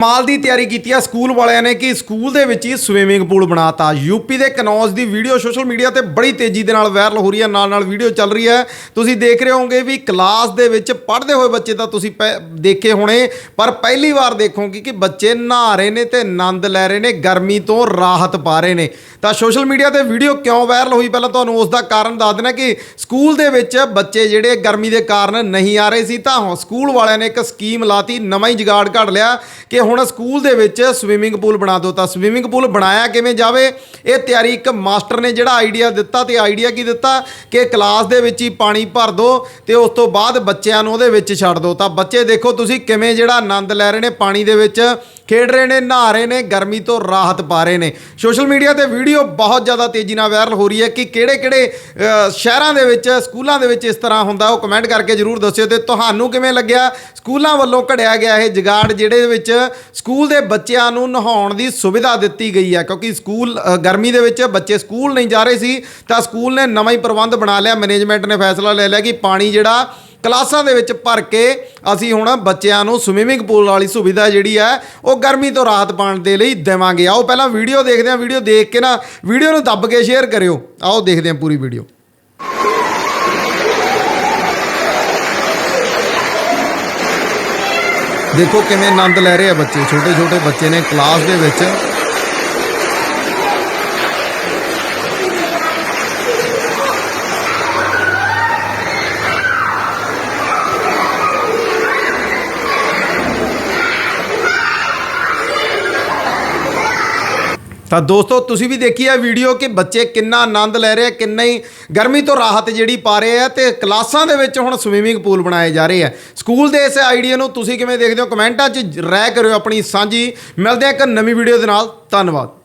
ਮਾਲ ਦੀ ਤਿਆਰੀ ਕੀਤੀ ਆ ਸਕੂਲ ਵਾਲਿਆਂ ਨੇ ਕਿ ਸਕੂਲ ਦੇ ਵਿੱਚ ਹੀ ਸਵਿਮਿੰਗ ਪੂਲ ਬਣਾਤਾ। ਯੂਪੀ ਦੇ ਕਨੌਜ ਦੀ ਵੀਡੀਓ ਸੋਸ਼ਲ ਮੀਡੀਆ ਤੇ ਬੜੀ ਤੇਜ਼ੀ ਦੇ ਨਾਲ ਵਾਇਰਲ ਹੋ ਰਹੀ ਹੈ, ਨਾਲ ਨਾਲ ਵੀਡੀਓ ਚੱਲ ਰਹੀ ਹੈ। ਤੁਸੀਂ ਦੇਖ ਰਹੇ ਹੋਵੋਗੇ ਵੀ ਕਲਾਸ ਦੇ ਵਿੱਚ ਪੜ੍ਹਦੇ ਹੋਏ ਬੱਚੇ ਤਾਂ ਤੁਸੀਂ ਪਹਿ- ਦੇਖੇ ਹੋਣੇ, ਪਰ ਪਹਿਲੀ ਵਾਰ ਦੇਖੋਗੇ ਕਿ ਬੱਚੇ ਨਹਾ ਰਹੇ ਨੇ ਤੇ ਆਨੰਦ ਲੈ ਰਹੇ ਨੇ, ਗਰਮੀ ਤੋਂ ਰਾਹਤ ਪਾ ਰਹੇ ਨੇ। ਤਾਂ ਸੋਸ਼ਲ ਮੀਡੀਆ ਤੇ ਵੀਡੀਓ ਕਿਉਂ ਵਾਇਰਲ ਹੋਈ? ਪਹਿਲਾਂ ਤੁਹਾਨੂੰ ਉਸ ਦਾ ਕਾਰਨ ਦੱਸ ਦੇਣਾ ਕਿ ਸਕੂਲ ਦੇ ਵਿੱਚ ਬੱਚੇ ਜਿਹੜੇ ਗਰਮੀ ਦੇ ਕਾਰਨ ਨਹੀਂ ਆ ਰਹੇ ਸੀ, ਤਾਂ ਸਕੂਲ ਵਾਲਿਆਂ ਨੇ ਇੱਕ ਸਕੀਮ ਲਾਤੀ, ਨਵਾਂ ਹੀ ਜਗਾੜ ਕੱਢ ਲਿਆ ਕਿ ਹੁਣ ਸਕੂਲ ਦੇ ਵਿੱਚ ਸਵਿਮਿੰਗ ਪੂਲ ਬਣਾ ਦਿਓ ਤਾਂ ਸਵਿਮਿੰਗ ਪੂਲ ਬਣਾਇਆ ਕਿਵੇਂ ਜਾਵੇ? ਇਹ ਤਿਆਰੀ ਇੱਕ ਮਾਸਟਰ ਨੇ ਜਿਹੜਾ ਆਈਡੀਆ ਦਿੱਤਾ ਤੇ ਆਈਡੀਆ ਕੀ ਦਿੱਤਾ? ਕਿ ਕਲਾਸ ਦੇ ਵਿੱਚ ਹੀ ਪਾਣੀ ਭਰ ਦਿਓ ਤੇ ਉਸ ਤੋਂ ਬਾਅਦ ਬੱਚਿਆਂ ਨੂੰ ਉਹਦੇ ਵਿੱਚ ਛੱਡ ਦਿਓ। ਤਾਂ ਬੱਚੇ ਦੇਖੋ ਤੁਸੀਂ ਕਿਵੇਂ ਜਿਹੜਾ ਆਨੰਦ ਲੈ ਰਹੇ ਨੇ ਪਾਣੀ ਦੇ ਵਿੱਚ। ਖੇਡ ਰਹੇ ਨੇ, ਨਹਾ ਰਹੇ ਨੇ, ਗਰਮੀ ਤੋਂ ਰਾਹਤ ਪਾ ਰਹੇ ਨੇ। ਸੋਸ਼ਲ ਮੀਡੀਆ ਤੇ ਵੀਡੀਓ ਬਹੁਤ ਜ਼ਿਆਦਾ ਤੇਜ਼ੀ ਨਾਲ ਵਾਇਰਲ ਹੋ ਰਹੀ ਹੈ ਕਿ ਕਿਹੜੇ ਕਿਹੜੇ ਸ਼ਹਿਰਾਂ ਦੇ ਵਿੱਚ, ਸਕੂਲਾਂ ਦੇ ਵਿੱਚ ਇਸ ਤਰ੍ਹਾਂ ਹੁੰਦਾ, ਉਹ ਕਮੈਂਟ ਕਰਕੇ ਜਰੂਰ ਦੱਸਿਓ ਤੇ ਤੁਹਾਨੂੰ ਕਿਵੇਂ ਲੱਗਿਆ? ਸਕੂਲਾਂ ਵੱਲੋਂ ਘੜਿਆ ਗਿਆ ਇਹ ਜਗਾੜ, ਜਿਹੜੇ ਵਿੱਚ ਸਕੂਲ ਦੇ ਬੱਚਿਆਂ ਨੂੰ ਨਹਾਉਣ ਦੀ ਸੁਵਿਧਾ ਦਿੱਤੀ ਗਈ ਹੈ, ਕਿਉਂਕਿ ਸਕੂਲ ਗਰਮੀ ਦੇ ਵਿੱਚ ਬੱਚੇ ਸਕੂਲ ਨਹੀਂ ਜਾ ਰਹੇ ਸੀ, ਤਾਂ ਸਕੂਲ ਨੇ ਨਵਾਂ ਹੀ ਪ੍ਰਬੰਧ ਬਣਾ ਲਿਆ। ਮੈਨੇਜਮੈਂਟ ਨੇ ਫੈਸਲਾ ਲੈ ਲਿਆ ਕਿ ਪਾਣੀ ਜਿਹੜਾ ਕਲਾਸਾਂ ਦੇ ਵਿੱਚ ਭਰ ਕੇ ਅਸੀਂ ਹੁਣ ਬੱਚਿਆਂ ਨੂੰ ਸਵਿਮਿੰਗ ਪੂਲ ਵਾਲੀ ਸੁਵਿਧਾ ਜਿਹੜੀ ਹੈ, ਉਹ ਗਰਮੀ ਤੋਂ ਰਾਹਤ ਪਾਉਣ ਦੇ ਲਈ ਦੇਵਾਂਗੇ। ਆਓ ਪਹਿਲਾਂ ਵੀਡੀਓ ਦੇਖਦੇ ਹਾਂ ਵੀਡੀਓ ਦੇਖ ਕੇ ਨਾ ਵੀਡੀਓ ਨੂੰ ਦੱਬ ਕੇ ਸ਼ੇਅਰ ਕਰਿਓ। ਆਓ ਦੇਖਦੇ ਹਾਂ ਪੂਰੀ ਵੀਡੀਓ ਦੇਖੋ ਕਿਵੇਂ ਆਨੰਦ ਲੈ ਰਹੇ ਆ ਬੱਚੇ। ਛੋਟੇ ਛੋਟੇ ਬੱਚੇ ਨੇ ਕਲਾਸ ਦੇ ਵਿੱਚ ਤਾਂ ਦੋਸਤੋ, ਤੁਸੀਂ ਵੀ ਦੇਖੀ ਇਹ ਵੀਡੀਓ ਕਿ ਬੱਚੇ ਕਿੰਨਾ ਆਨੰਦ ਲੈ ਰਹੇ ਆ, ਕਿੰਨਾ ਹੀ ਗਰਮੀ ਤੋਂ ਰਾਹਤ ਜਿਹੜੀ ਪਾ ਰਹੇ ਆ ਤੇ ਕਲਾਸਾਂ ਦੇ ਵਿੱਚ ਹੁਣ ਸਵੀਮਿੰਗ ਪੂਲ ਬਣਾਏ ਜਾ ਰਹੇ ਆ। ਸਕੂਲ ਦੇ ਇਸ ਆਈਡੀਆ ਨੂੰ ਤੁਸੀਂ ਕਿਵੇਂ ਦੇਖਦੇ ਹੋ? ਕਮੈਂਟਾਂ 'ਚ ਰਾਏ ਕਰਿਓ ਆਪਣੀ ਸਾਂਝੀ। ਮਿਲਦੇ ਆ ਇੱਕ ਨਵੀਂ ਵੀਡੀਓ ਦੇ ਨਾਲ। ਧੰਨਵਾਦ।